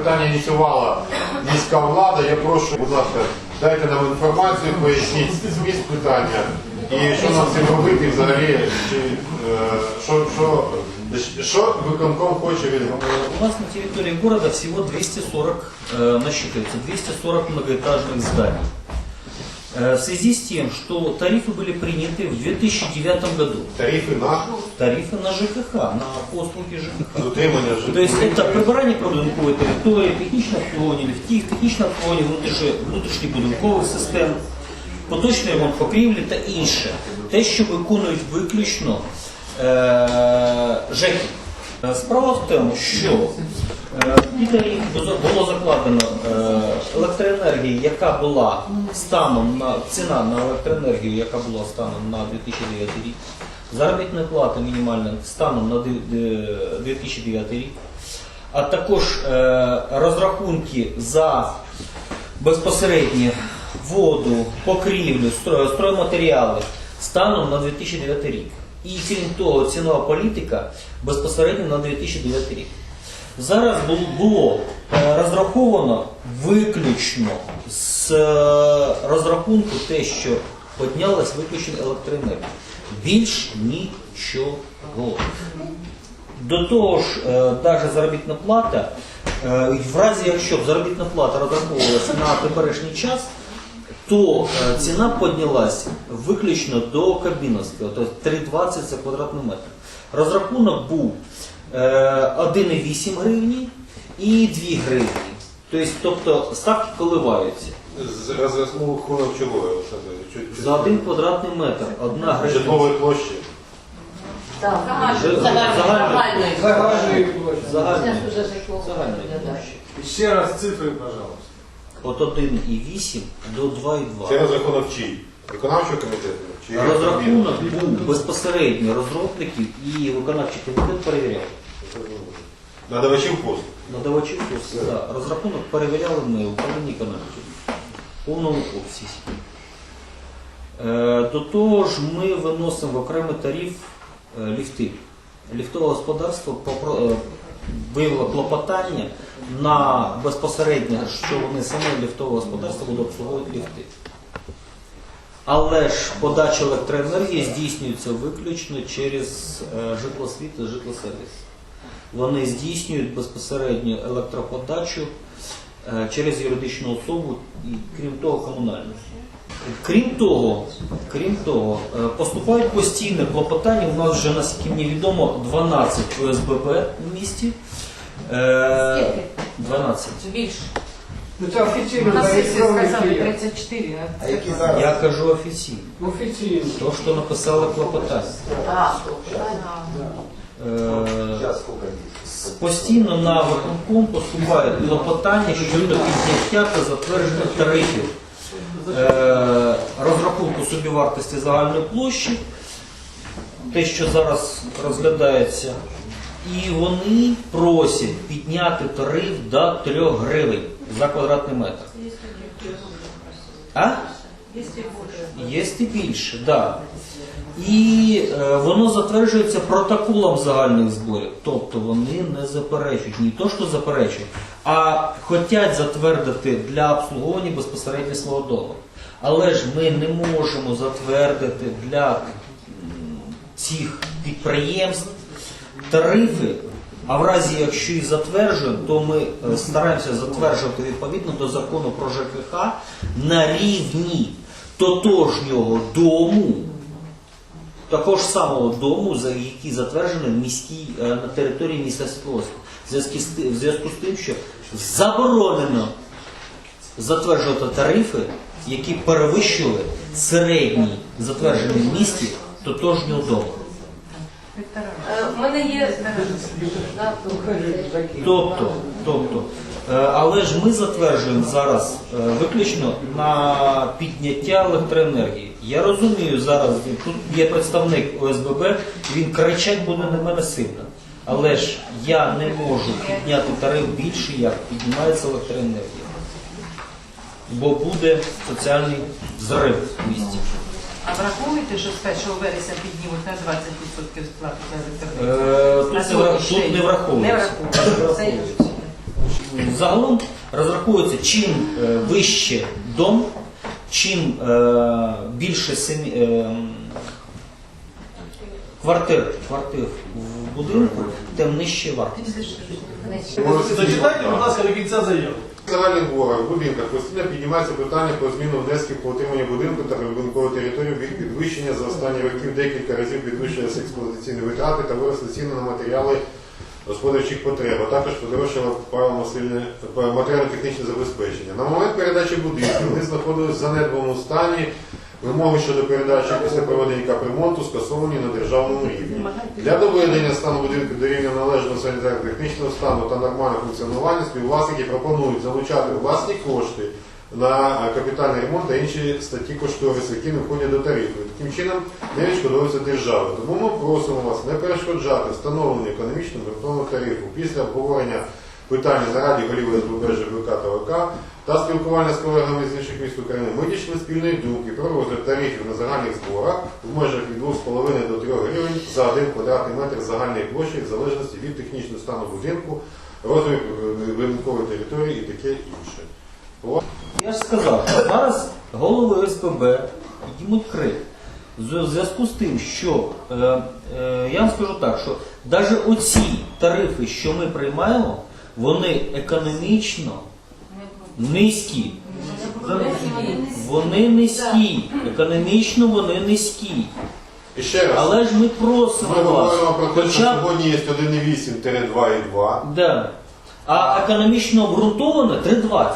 питання ініціювала міська влада. Я прошу, будь ласка, дайте нам інформацію, поясніть зміст питання і що нам з цим робити і взагалі, чи, е, що, що, що виконком хоче від У нас на территории города всего 240, э, насчитывается 240 многоэтажных зданий. Э, в связи с тем, что тарифы были приняты в 2009 году, тарифи на тарифы на ЖКХ, на послуги ЖКХ. утримання То есть это прибирання прибудинкової території, технічне обслуговування ліфтів, технічне обслуговування внутрішньо- внутрішньобудинкових систем, поточний ремонт покрівлі та інше. Те, що виконують виключно е- ЖЕКи. Е, Справа в тому, що в Пітері було закладено е, електроенергії, яка була станом на ціна на електроенергію, яка була станом на 2009 рік, заробітна плата мінімальна станом на ди- ди- 2009 рік, а також е, розрахунки за безпосередньо воду, покрівлю, стройматеріали станом на 2009 рік. І крім того, цінова політика безпосередньо на 2009 рік. Зараз було, е, розраховано виключно з е, розрахунку те, що піднялась виключно електроенергія. Більш нічого. До того ж, навіть заробітна плата, е, в разі якщо заробітна плата розраховувалася на теперішній час, то е, ціна піднялась виключно до Кабіновського, тобто 3,20 за квадратний метр. Розрахунок був е, 1,8 гривні і 2 гривні. Тобто, тобто ставки коливаються. з розрахунку чого, За один квадратний метр одна гривня. житлової площі. Ж- Загальної Загальної площі. загальної площі. Ще раз цифри, пожалуйста. От 1,8 до 2,2. Це розрахунок чий? Виконавчого комітету? Чи Розрахунок був безпосередньо розробників і виконавчий комітет перевіряв. Надавачів послуг. Надавачів послуг, да. розрахунок перевіряли ми управлінні економіки в повному обсязі. Е, До того ж, ми виносимо в окремий тариф е, ліфти. Ліфтове господарство попро- е, виявило клопотання на безпосередньо, що вони саме ліфтове господарство будуть обслуговувати ліфти. Але ж подача електроенергії здійснюється виключно через е, житлосвіт і житлосервіс. Вони здійснюють безпосередньо електроподачу е, через юридичну особу і крім того комунальну. Крім того, крім того, е, поступають постійне клопотання. У нас вже наскільки мені відомо 12 ОСББ в місті. Е, Скільки? 12. Більше. Ну це офіційно На сесії зареєстрований сказали 34, а А які зараз? Я кажу офіційно. Офіційно. То, що написали клопотання. А, Е, Зараз скільки? Постійно на виконком поступають клопотання щодо підняття та затвердження тарифів е, розрахунку собівартості загальної площі, те, що зараз розглядається, і вони просять підняти тариф до 3 гривень за квадратний метр. А? Є і більше, так. Да. І е, воно затверджується протоколом загальних зборів. Тобто вони не заперечують, не то, що заперечують, а хочуть затвердити для обслуговування безпосередньо свого дому. Але ж ми не можемо затвердити для цих підприємств тарифи. А в разі, якщо і затверджуємо, то ми е, стараємося затверджувати відповідно до закону про ЖКХ на рівні тотожнього дому, такого ж самого дому, за- який затверджений в міській е, на території міста Світловська. В зв'язку з тим- в зв'язку з тим, що заборонено затверджувати тарифи, які перевищували середній затверджений в місті тотожнього дому. Е, В мене є Тобто, тобто, е, але ж ми затверджуємо зараз е, виключно на підняття електроенергії. Я розумію зараз, тут є представник ОСББ, він кричать буде на мене сильно. Але ж я не можу підняти тариф більше, як піднімається електроенергія. Бо буде соціальний зрив в місті. А враховуєте, що з 1 вересня піднімуть на 20% сплату за Е, електроенергію? Тут, тут не враховується. Не враховується. Загалом розраховується, чим е, вище дом, чим е, більше е, квартир, квартир в будинку, тим нижче вартість. Зачитайте, будь ласка, до кінця заяву. В загальних дворах, в будинках постійно піднімається питання про зміну внесків по утримання будинку та прибудинкової території від підвищення за останні років декілька разів підвищилися експлуатаційні витрати та виросли ціни на матеріали господарчих потреб, а також подорожчало матеріально-технічне забезпечення. На момент передачі будинків вони знаходились в занедбаному стані. Вимоги щодо передачі після проведення капремонту скасовані на державному рівні. Для доведення стану будинку до рівня належного санітарно-технічного стану та нормального функціонування співвласники пропонують залучати власні кошти на е, капітальний ремонт та інші статті кошторису, які не входять до тарифу. Таким чином не відшкодовується держава. Тому ми просимо вас не перешкоджати встановленню економічно обґрунтованого тарифу після обговорення питання на Раді голів СББ, ЖБК та ВК та спілкування з колегами з інших міст України ми дійшли спільної думки про розгляд тарифів на загальних зборах в межах від 2,5 до 3 гривень за 1 квадратний метр загальної площі в залежності від технічного стану будинку, розміру будинкової території і таке інше. Я ж сказав, що зараз голови СПБ піднімуть крик. В зв'язку з тим, що е, е, я вам скажу так, що навіть оці тарифи, що ми приймаємо, вони економічно низькі. Вони низькі. Економічно вони низькі. І ще раз, Але ж ми просимо ми вас. говоримо про те, що Хоча б сьогодні є 1,8-2,2. да. А економічно обґрунтоване 3,20.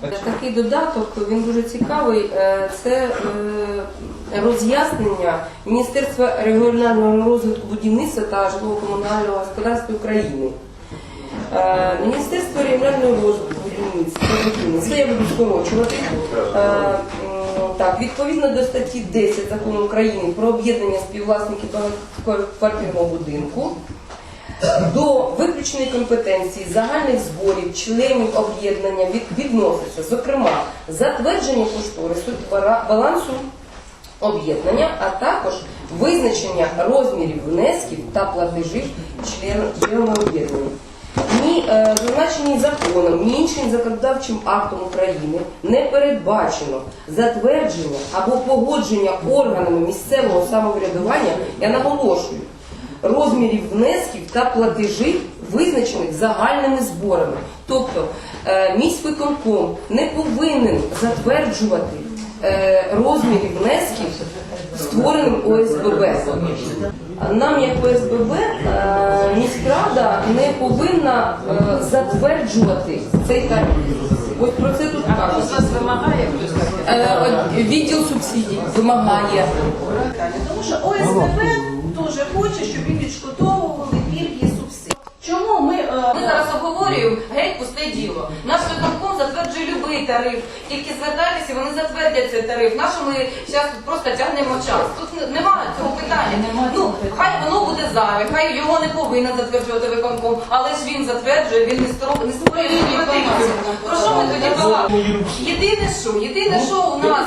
Такий додаток він дуже цікавий. Е, Це е, роз'яснення Міністерства регіонального розвитку будівництва та житлово-комунального господарства України. Е, Міністерство регіонального розвитку будівництва будівництва, я буду скорочувати. Е, Так, відповідно до статті 10 закону України про об'єднання співвласників багатоквартирного будинку. До виключної компетенції загальних зборів членів об'єднання відноситься, зокрема, затвердження кошторису балансу об'єднання, а також визначення розмірів внесків та платежів член- членами об'єднання. Ні е, зазначені законом, ні іншим законодавчим актом України не передбачено затвердження або погодження органами місцевого самоврядування, я наголошую, розмірів внесків та платежів, визначених загальними зборами. Тобто е, міськвиконком не повинен затверджувати е, розмірів внесків створеним ОСББ. Нам, як ОСББ, е, міськрада не повинна затверджувати цей тариф. Ось про це тут кажуть. Хтось вас вимагає, Відділ субсидій вимагає. Тому що ОСББ дуже хоче, щоб їм відшкодовували пільги субсидії. Чому ми, е, Ми зараз обговорюємо геть пусте діло. Наш виконком затверджує будь-який тариф. Тільки звертайтеся, вони затвердять цей тариф. Нашому ми зараз тут просто тягнемо час? Тут немає цього питання. Ну, воно хай його не повинен затверджувати виконком, але ж він затверджує, він не створює не створює інформацію. Про що ми тоді балакаємо? Єдине що, єдине, що у нас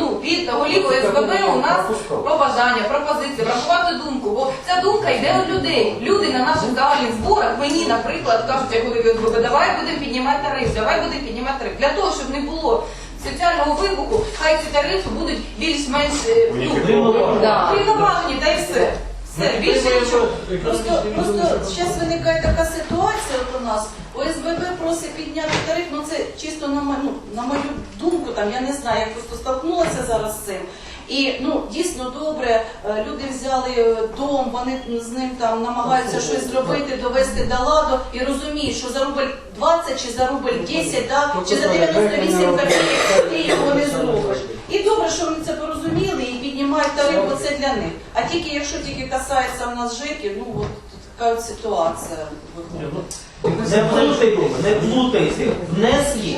ну, від голів ОСББ у нас побажання, пропозиції, врахувати думку, бо ця думка йде від людей. Люди на наших загальних зборах, мені, наприклад, кажуть, як голові ОСББ, давай будемо піднімати тариф, давай будемо піднімати тариф. Для того, щоб не було соціального вибуху, хай ці тарифи будуть більш-менш е, ну, да, рівноважені, та й все. Все, більше нічого. просто, просто зараз виникає така ситуація от у нас. ОСББ просить підняти тариф, ну це чисто на, мо- ну, на мою думку, там я не знаю, я просто столкнулася зараз з цим. І ну дійсно добре, е, люди взяли е, дом, вони з ним там намагаються щось зробити, довести до ладу і розуміють, що за рубль 20 чи за рубль 10, да, чи за 98 копійок ти його не зробиш. І добре, що вони це порозуміли і піднімають тариф, бо це для них. А тільки якщо тільки касається в нас ЖЕКів, ну от така от ситуація виходить. Не плутайте, не плутайте внески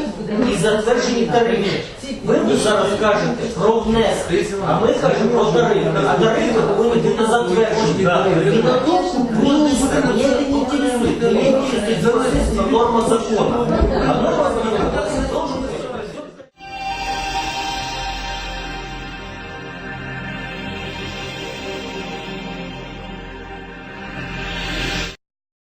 і затверджені тарифи. Ви зараз кажете про внески, а ми кажемо про тарифи. А тарифи повинні бути затверджені. І на не інтересує. Мене інтересує норма закону. А норма